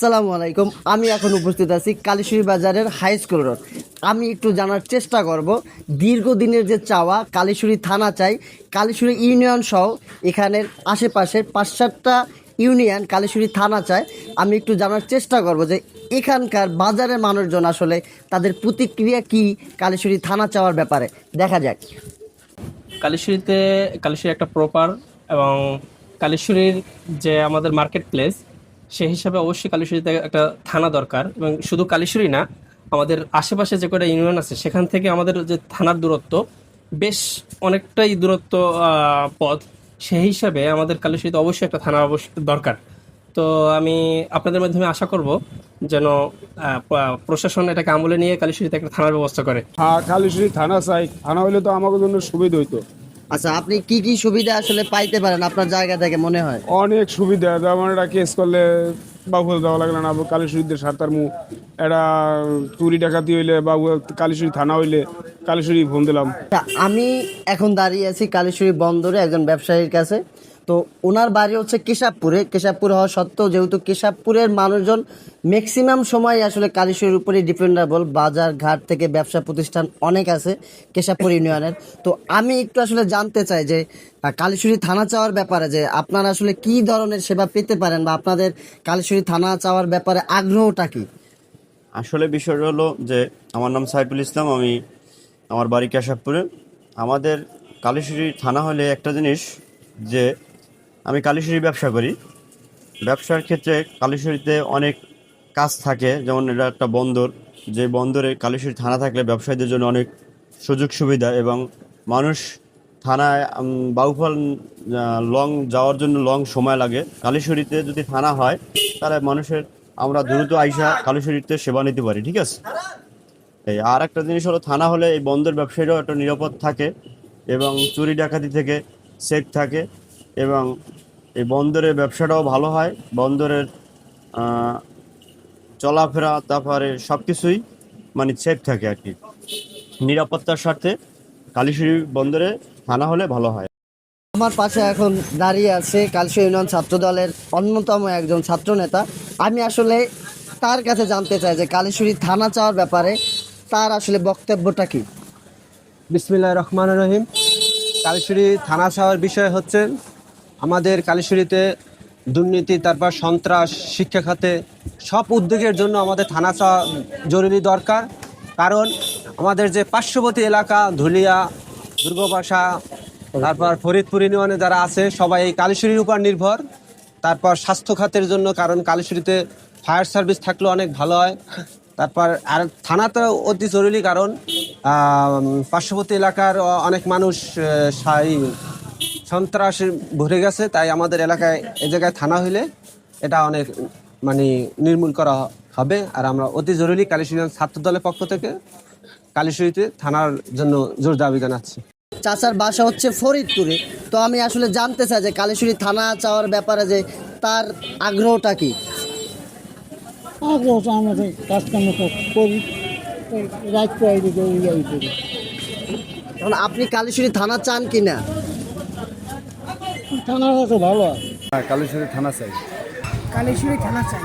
আসসালামু আলাইকুম। আমি এখন উপস্থিত আছি কালীশুরি বাজারের হাই স্কুল রোড আমি একটু জানার চেষ্টা করব, দীর্ঘদিনের যে চাওয়া কালীশুরি থানা চাই কালীশুরি ইউনিয়ন সহ এখানের আশেপাশের পাঁচ সাতটা ইউনিয়ন কালীশুরি থানা চায় আমি একটু জানার চেষ্টা করব যে এখানকার বাজারের মানুষজন আসলে তাদের প্রতিক্রিয়া কি কালীশুরি থানা চাওয়ার ব্যাপারে। দেখা যাক। কালীশ্বরীতে, কালীশ্বরী একটা প্রপার এবং কালীশ্বরীর যে আমাদের মার্কেট প্লেস সেই হিসাবে অবশ্যই কালীশ্বরীতে একটা থানা দরকার এবং শুধু কালীশ্বরী না, আমাদের আশেপাশে যে কটা ইউনিয়ন আছে, সেখান থেকে আমাদের যে থানার দূরত্ব, বেশ অনেকটাই দূরত্ব পথ। সেই হিসাবে আমাদের কালীশ্বরীতে অবশ্যই একটা থানা অবশ্যই দরকার। তো আমি আপনাদের মাধ্যমে আশা করব যেন প্রশাসন এটাকে আমলে নিয়ে কালীশ্বরীতে একটা থানার ব্যবস্থা করে। হ্যাঁ কালীশ্বরী থানা চাই। থানা হইলে তো আমাদের জন্য সুবিধা হইতো। আচ্ছা আপনি কি কি সুবিধা আসলে পাইতে পারেন আপনার জায়গা থেকে মনে হয়? অনেক সুবিধা, যেমন এটা কেস করলে বাবু দেওয়া লাগল না কালী কালীশ্বরীদের সাঁতার মু এটা চুরি ডাকাতি হইলে বা কালীশ্বরী থানা হইলে কালীশ্বরী ফোন দিলাম। আমি এখন দাঁড়িয়ে আছি কালীশ্বরী বন্দরে একজন ব্যবসায়ীর কাছে। তো ওনার বাড়ি হচ্ছে কেশবপুরে। কেশবপুর হওয়া সত্ত্বেও যেহেতু কেশবপুরের মানুষজন ম্যাক্সিমাম সময় আসলে কালীশ্বরীর উপরে ডিপেন্ডেবল বাজার ঘাট থেকে ব্যবসা প্রতিষ্ঠান অনেক আছে কেশবপুর ইউনিয়নের। তো আমি একটু আসলে জানতে চাই যে কালীশ্বরী থানা চাওয়ার ব্যাপারে যে আপনারা আসলে কি ধরনের সেবা পেতে পারেন বা আপনাদের কালীশ্বরী থানা চাওয়ার ব্যাপারে আগ্রহটা কি? আসলে বিষয়টা হলো যে, আমার নাম সাইফুল ইসলাম, আমি আমার বাড়ি কেশবপুরে। আমাদের কালীশুরি থানা হলে একটা জিনিস যে, আমি কালীশুরি ব্যবসা করি। ব্যবসার ক্ষেত্রে কালীশুরিতে অনেক কাজ থাকে, যেমন এটা একটা বন্দর। যে বন্দরে কালীশুরি থানা থাকলে ব্যবসায়ীদের জন্য অনেক সুযোগ সুবিধা এবং মানুষ থানায় বাউফল লং, যাওয়ার জন্য লং সময় লাগে। কালীশুরিতে যদি থানা হয়, তাহলে মানুষের আমরা দ্রুত আইসা কালীশুরিতে সেবা নিতে পারি, ঠিক আছে? এই আর একটা জিনিস হলো, থানা হলে এই বন্দর ব্যবসায়ীরাও একটা নিরাপদ থাকে এবং চুরি ডাকাতি থেকে সেফ থাকে এবং এই বন্দরের ব্যবসাটাও ভালো হয়। বন্দরের চলাফেরা, তারপরে সব কিছুই মানে সেফ থাকে আর কি। নিরাপত্তার স্বার্থে কালীশুরি বন্দরে থানা হলে ভালো হয়। আমার পাশে এখন দাঁড়িয়ে আছে কালশি ইউনিয়ন ছাত্র দলের অন্যতম একজন ছাত্র নেতা আমি আসলে তার কাছে জানতে চাই যে কালীশুরি থানা চাওয়ার ব্যাপারে তার আসলে বক্তব্যটা কি? বিসমিল্লা রহমান রহিম। কালীশুরি থানা চাওয়ার বিষয় হচ্ছে, আমাদের কালীশুরিতে দুর্নীতি, তারপর সন্ত্রাস, শিক্ষা খাতে সব উদ্যোগের জন্য আমাদের থানা চাওয়া জরুরি দরকার। কারণ আমাদের যে পার্শ্ববর্তী এলাকা ধুলিয়া দুর্গবাসা তারপর ফরিদপুর ইউনিয়নে যারা আছে, সবাই এই কালীশুরির উপর নির্ভর। তারপর স্বাস্থ্য খাতের জন্য, কারণ কালীশুরিতে ফায়ার সার্ভিস থাকলে অনেক ভালো হয়। তারপর আর থানা তো অতি জরুরি কারণ পার্শ্ববর্তী এলাকার অনেক মানুষ সন্ত্রাস ভরে গেছে, তাই আমাদের এলাকায় এ জায়গায় থানা হইলে এটা অনেক মানে নির্মূল করা হবে। আর আমরা অতি জরুরি কালীশুরি ছাত্র দলের পক্ষ থেকে কালীশুরিতে থানার জন্য জোর দাবি জানাচ্ছি চাচার বাসা হচ্ছে ফরিদপুরে। তো আমি আসলে জানতে চাই যে কালীশুরি থানা চাওয়ার ব্যাপারে যে তার আগ্রহটা কি? আগ্রহ তো আমাদের কাজকর্ম তো করি। রাত করে দিকে করি। এখন আপনি কালীশুরি থানা চান কি না? থানার কাছে ভালো হয় কালীশ্বরী থানা চাই। কালীশ্বরী থানা চাই।